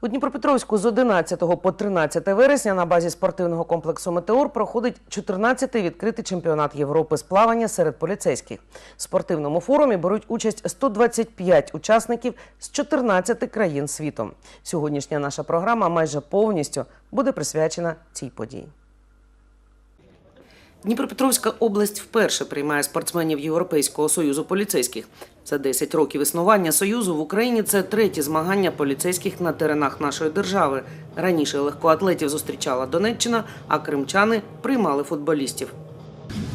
У Дніпропетровську з 11 по 13 вересня на базі спортивного комплексу Метеор проходить 14-й відкритий чемпіонат Європи з плавання серед поліцейських. В спортивному форумі беруть участь 125 учасників з 14 країн світу. Сьогоднішня наша програма майже повністю буде присвячена цій події. Дніпропетровська область вперше приймає спортсменів Європейського союзу поліцейських. За 10 років існування союзу в Україні це треті змагання поліцейських на теренах нашої держави. Раніше легкоатлетів зустрічала Донеччина, а кримчани приймали футболістів.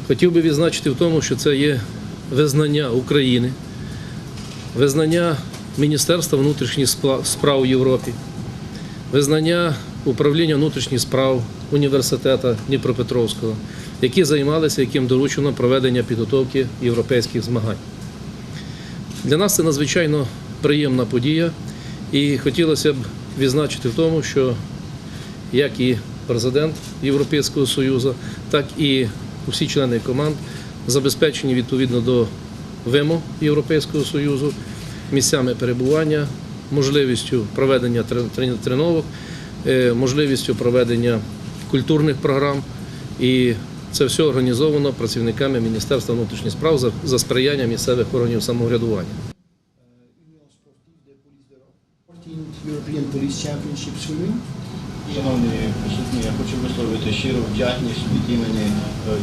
Хотів би відзначити в тому, що це є визнання України, визнання Міністерства внутрішніх справ у Європі, визнання управління внутрішніх справ університету Дніпропетровського, які займалися, яким доручено проведення підготовки європейських змагань. Для нас це надзвичайно приємна подія, і хотілося б відзначити в тому, що як і президент Європейського Союзу, так і усі члени команд забезпечені відповідно до вимог Європейського Союзу, місцями перебування, можливістю проведення трен- трен- тренувок, е, можливістю проведення культурних програм. І це все організовано працівниками Міністерства внутрішніх справ за, сприяння місцевих органів самоврядування. Union Sportive de Police d'Europe. 14th European Police Championship Swimming. Шановні присутні, я хочу висловити щиру вдячність від імені е,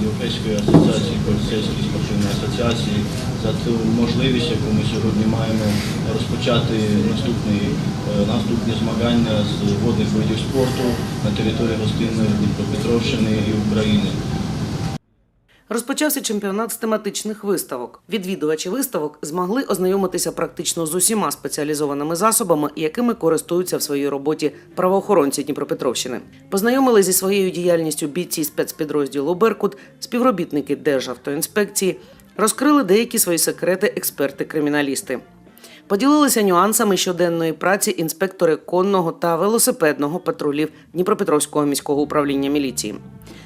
Європейської асоціації поліцейських спортивної асоціації за ту можливість, яку ми сьогодні маємо розпочати наступний, е, наступні змагання з водних видів спорту на території гостинної Дніпропетровщини і України. Розпочався чемпіонат з тематичних виставок. Відвідувачі виставок змогли ознайомитися практично з усіма спеціалізованими засобами, якими користуються в своїй роботі правоохоронці Дніпропетровщини. Познайомили зі своєю діяльністю бійці спецпідрозділу Беркут, співробітники Державтоінспекції, розкрили деякі свої секрети експерти-криміналісти. Поділилися нюансами щоденної праці інспектори конного та велосипедного патрулів Дніпропетровського міського управління міліції.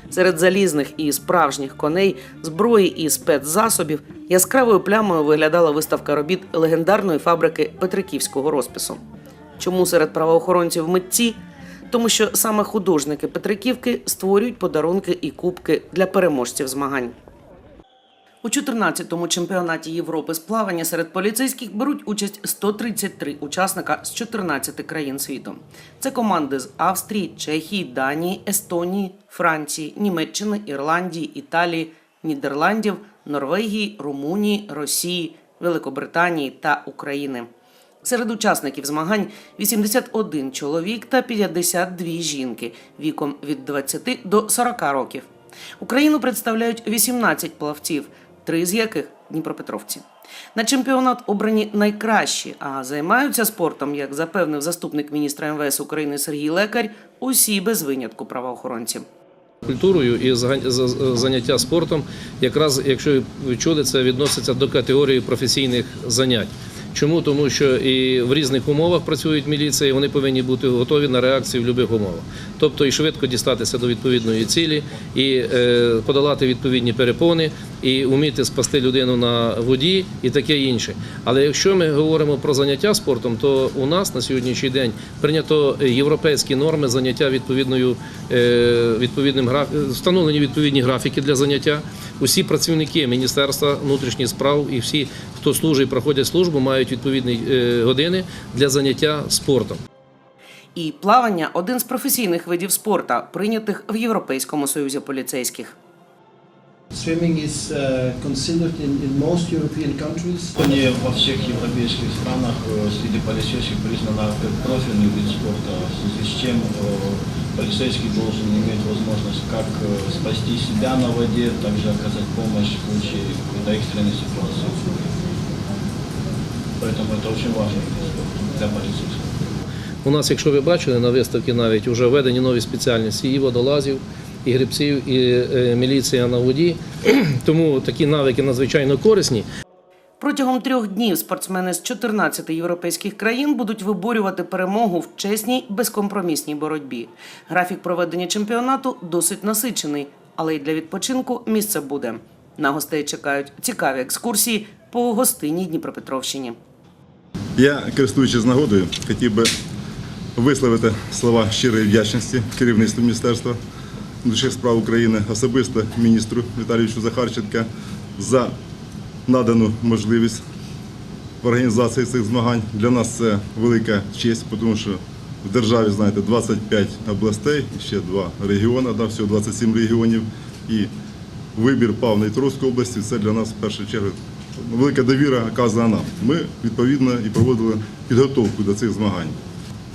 Серед залізних і справжніх коней, зброї і спецзасобів яскравою плямою виглядала виставка робіт легендарної фабрики Петриківського розпису. Чому серед правоохоронців митці? Тому що саме художники Петриківки створюють подарунки і кубки для переможців змагань. У 14-му чемпіонаті Європи з плавання серед поліцейських беруть участь 133 учасника з 14 країн світу. Це команди з Австрії, Чехії, Данії, Естонії, Франції, Німеччини, Ірландії, Італії, Нідерландів, Норвегії, Румунії, Росії, Великобританії та України. Серед учасників змагань 81 чоловік та 52 жінки віком від 20 до 40 років. Україну представляють 18 плавців, три з яких Дніпропетровці. На чемпіонат обрані найкращі, а займаються спортом, як запевнив заступник міністра МВС України Сергій Лекар, усі без винятку правоохоронці. Культурою і заняття спортом, якраз, якщо ви чули, це відноситься до категорії професійних занять. Чому? Тому що і в різних умовах працюють міліції, вони повинні бути готові на реакцію в будь-яких умовах. Тобто і швидко дістатися до відповідної цілі, і е, подолати відповідні перепони, і вміти спасти людину на воді і таке інше. Але якщо ми говоримо про заняття спортом, то у нас на сьогоднішній день прийнято європейські норми заняття відповідною е, відповідним встановлені відповідні графіки для заняття. Усі працівники Міністерства внутрішніх справ і всі, хто служить, проходять службу, мають відповідні е, години для заняття спортом. І плавання один з професійних видів спорту, прийнятих в Європейському союзі поліцейських. Swimming is uh, considered in, in most European countries. Сьогодні во всех европейских странах э, среди полицейских признано как профильный вид спорта, в связи с чем э, полицейский должен иметь возможность как э, спасти себя на воде, также оказать помощь в случае какой-то экстренной ситуации. Поэтому это очень важный вид спорта для полицейских. У нас, якщо ви бачили на виставці, навіть вже введені нові спеціальності і водолазів, і грибців, і е, міліція на воді. Тому такі навики надзвичайно корисні. Протягом трьох днів спортсмени з 14 європейських країн будуть виборювати перемогу в чесній безкомпромісній боротьбі. Графік проведення чемпіонату досить насичений, але й для відпочинку місце буде. На гостей чекають цікаві екскурсії по гостинній Дніпропетровщині. Я, користуючись нагодою, хотів би висловити слова щирої вдячності керівництву Міністерства внутрішніх справ України, особисто міністру Віталійовичу Захарченка за надану можливість в організації цих змагань. Для нас це велика честь, тому що в державі, знаєте, 25 областей, ще два регіони, да, всього 27 регіонів. І вибір пав на Дніпровську області, це для нас в першу чергу велика довіра оказана нам. Ми відповідно і проводили підготовку до цих змагань.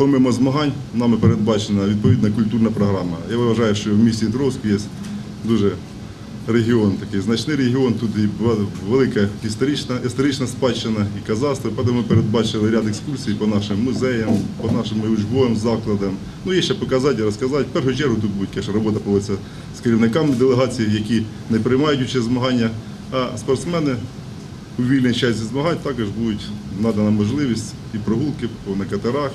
Помимо змагань, нами передбачена відповідна культурна програма. Я вважаю, що в місті Дніпровську є дуже регіон, такий значний регіон, тут і велика історична, історична спадщина і казацтво. Тому ми передбачили ряд екскурсій по нашим музеям, по нашим учбовим закладам. Ну, є ще показати, розказати. В першу чергу тут буде конечно, робота проводиться з керівниками делегацій, які не приймають участь змагання, а спортсмени у вільний час змагань також будуть надана можливість і прогулки на катерах.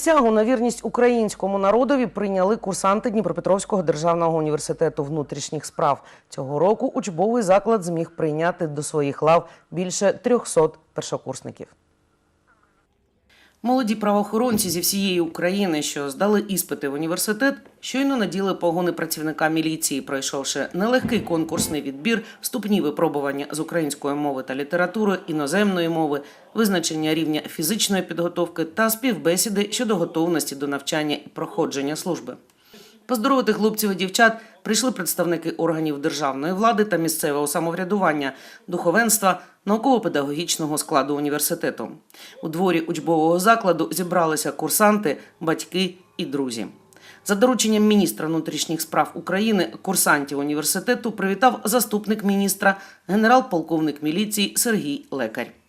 Присягу на вірність українському народові прийняли курсанти Дніпропетровського державного університету внутрішніх справ. Цього року учбовий заклад зміг прийняти до своїх лав більше 300 першокурсників. Молоді правоохоронці зі всієї України, що здали іспити в університет, щойно наділи погони працівника міліції, пройшовши нелегкий конкурсний відбір, вступні випробування з української мови та літератури, іноземної мови, визначення рівня фізичної підготовки та співбесіди щодо готовності до навчання і проходження служби. Поздоровити хлопців і дівчат прийшли представники органів державної влади та місцевого самоврядування, духовенства, науково-педагогічного складу університету. У дворі учбового закладу зібралися курсанти, батьки і друзі. За дорученням міністра внутрішніх справ України курсантів університету привітав заступник міністра, генерал-полковник міліції Сергій Лекарь.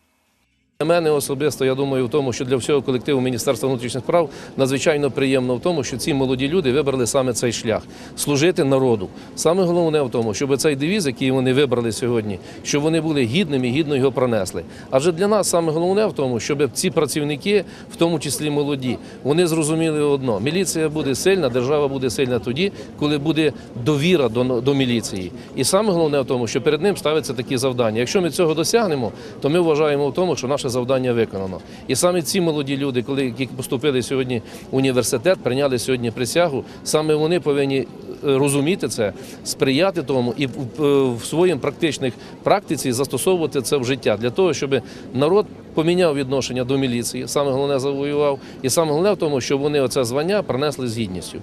Для мене особисто, я думаю, в тому, що для всього колективу Міністерства внутрішніх справ надзвичайно приємно в тому, що ці молоді люди вибрали саме цей шлях служити народу. Саме головне в тому, щоб цей девіз, який вони вибрали сьогодні, щоб вони були гідними, і гідно його пронесли. Адже для нас саме головне в тому, щоб ці працівники, в тому числі молоді, вони зрозуміли одно: міліція буде сильна, держава буде сильна тоді, коли буде довіра до, до міліції. І саме головне в тому, що перед ним ставляться такі завдання. Якщо ми цього досягнемо, то ми вважаємо в тому, що наше завдання виконано. І саме ці молоді люди, коли які поступили сьогодні в університет, прийняли сьогодні присягу, саме вони повинні е, розуміти це, сприяти тому і в, своїм практичних практиці застосовувати це в життя для того, щоб народ поміняв відношення до міліції, саме головне завоював, і саме головне в тому, щоб вони оце звання принесли з гідністю.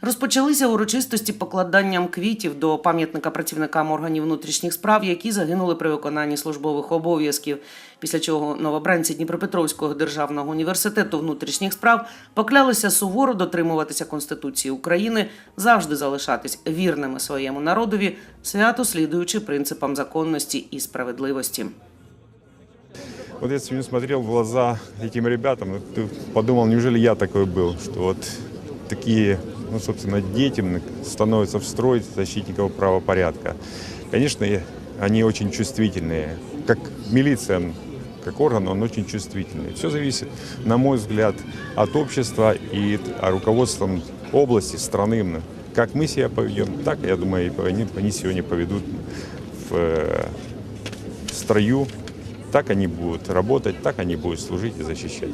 Розпочалися урочистості покладанням квітів до пам'ятника працівникам органів внутрішніх справ, які загинули при виконанні службових обов'язків. Після чого новобранці Дніпропетровського державного університету внутрішніх справ поклялися суворо дотримуватися Конституції України, завжди залишатись вірними своєму народові, свято слідуючи принципам законності і справедливості. Вот я сегодня смотрел в глаза этим ребятам, вот ты подумал, неужели я такой был, что вот такие, ну, собственно, дети становятся в строй защитников правопорядка. Конечно, они очень чувствительные. Как милиция, как орган, он очень чувствительный. Все зависит, на мой взгляд, от общества и от руководства области, страны. Как мы себя поведем, так, я думаю, они, они сегодня поведут в э, строю так они будут работать, так они будут служить и защищать.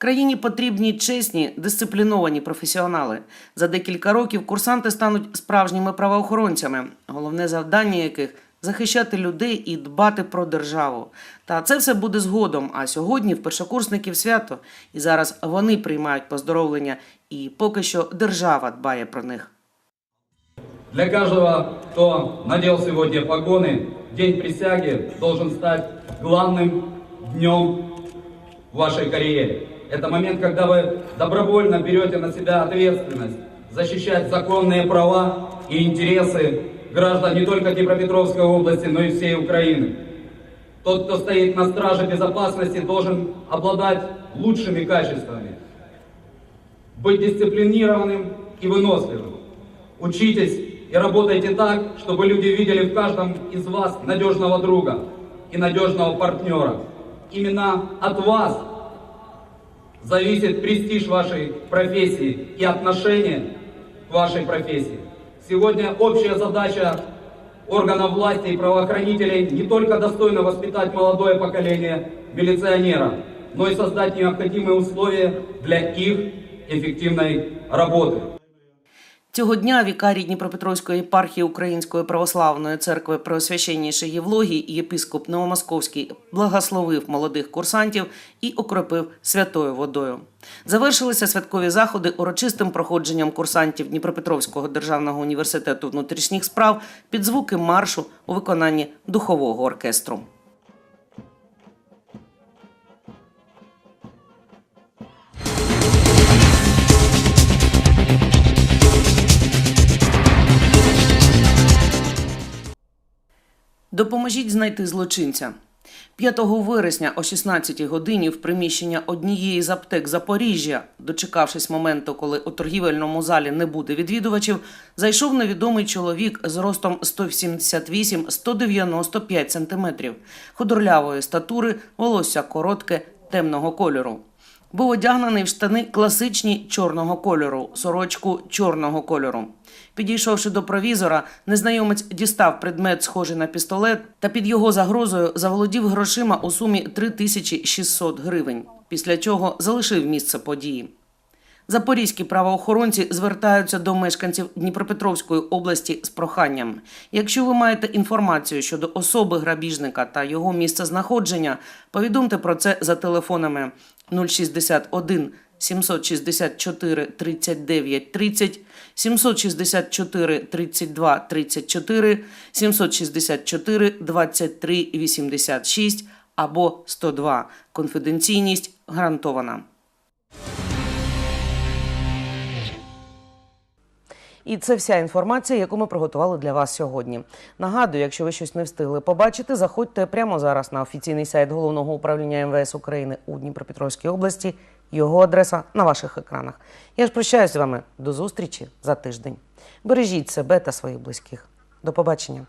Країні потрібні чесні, дисципліновані професіонали. За декілька років курсанти стануть справжніми правоохоронцями, головне завдання яких захищати людей і дбати про державу. Та це все буде згодом. А сьогодні в першокурсників свято, і зараз вони приймають поздоровлення, і поки що держава дбає про них. Для каждого, кто надел сегодня погоны, день присяги должен стать главным днем в вашей карьере. Это момент, когда вы добровольно берете на себя ответственность защищать законные права и интересы граждан не только Днепропетровской области, но и всей Украины. Тот, кто стоит на страже безопасности, должен обладать лучшими качествами. быть дисциплинированным и выносливым. Учитесь и работайте так, чтобы люди видели в каждом из вас надежного друга и надежного партнера. Именно от вас зависит престиж вашей профессии и отношение к вашей профессии. Сегодня общая задача органов власти и правоохранителей не только достойно воспитать молодое поколение милиционеров, но и создать необходимые условия для их эффективной работы. Цього дня вікарій Дніпропетровської єпархії Української православної церкви Преосвященніший Євлогій і єпископ Новомосковський благословив молодих курсантів і окропив святою водою. Завершилися святкові заходи урочистим проходженням курсантів Дніпропетровського державного університету внутрішніх справ під звуки маршу у виконанні духового оркестру. Допоможіть знайти злочинця. 5 вересня о 16 годині в приміщення однієї з аптек Запоріжжя, дочекавшись моменту, коли у торгівельному залі не буде відвідувачів, зайшов невідомий чоловік з ростом 178-195 см, худорлявої статури, волосся коротке, темного кольору. Був одягнений в штани класичні чорного кольору, сорочку чорного кольору. Підійшовши до провізора, незнайомець дістав предмет, схожий на пістолет, та під його загрозою заволодів грошима у сумі 3600 гривень, після чого залишив місце події. Запорізькі правоохоронці звертаються до мешканців Дніпропетровської області з проханням. Якщо ви маєте інформацію щодо особи грабіжника та його місця знаходження, повідомте про це за телефонами 061 764 39 30, 764 32 34, 764 23 86 або 102. Конфіденційність гарантована. І це вся інформація, яку ми приготували для вас сьогодні. Нагадую, якщо ви щось не встигли побачити, заходьте прямо зараз на офіційний сайт головного управління МВС України у Дніпропетровській області. Його адреса на ваших екранах. Я ж прощаюсь з вами до зустрічі за тиждень. Бережіть себе та своїх близьких. До побачення.